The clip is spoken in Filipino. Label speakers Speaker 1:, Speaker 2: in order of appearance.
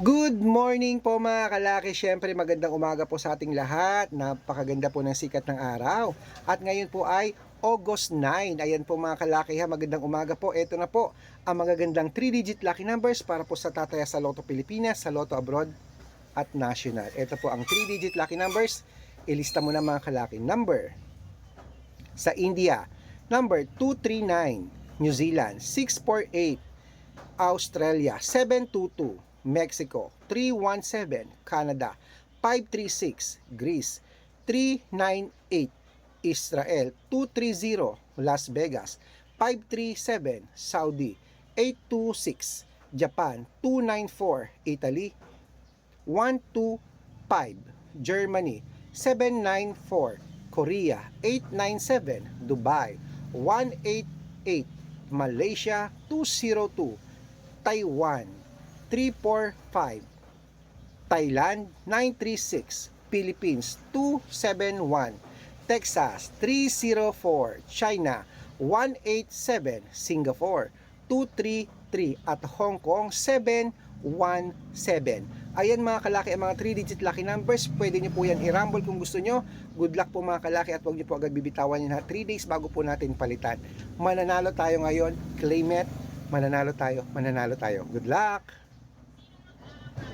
Speaker 1: Good morning po mga kalaki. Siyempre magandang umaga po sa ating lahat. Napakaganda po ng sikat ng araw. At ngayon po ay August 9. Ayan po mga kalaki ha. Magandang umaga po. Ito na po ang magagandang 3-digit lucky numbers para po sa tataya sa Lotto Pilipinas, sa Lotto Abroad at National. Ito po ang 3-digit lucky numbers. Ilista mo na mga kalaki. Number sa India, number 239, New Zealand 648, Australia 722, Mexico 317, Canada 536, Greece 398, Israel 230, Las Vegas 537, Saudi 826, Japan 294, Italy 125, Germany 794, Korea 897, Dubai 188, Malaysia 202, Taiwan 345, Thailand 936, Philippines 271, Texas 304, China 187, Singapore 233 at Hong Kong 717. Ayan mga kalaki ang mga 3-digit lucky numbers. Pwede nyo po yan i-rumble kung gusto nyo. Good luck po mga kalaki at huwag nyo po agad bibitawan yan ha. 3 days bago po natin palitan. Mananalo tayo ngayon. Claim it. Mananalo tayo. Mananalo tayo. Good luck!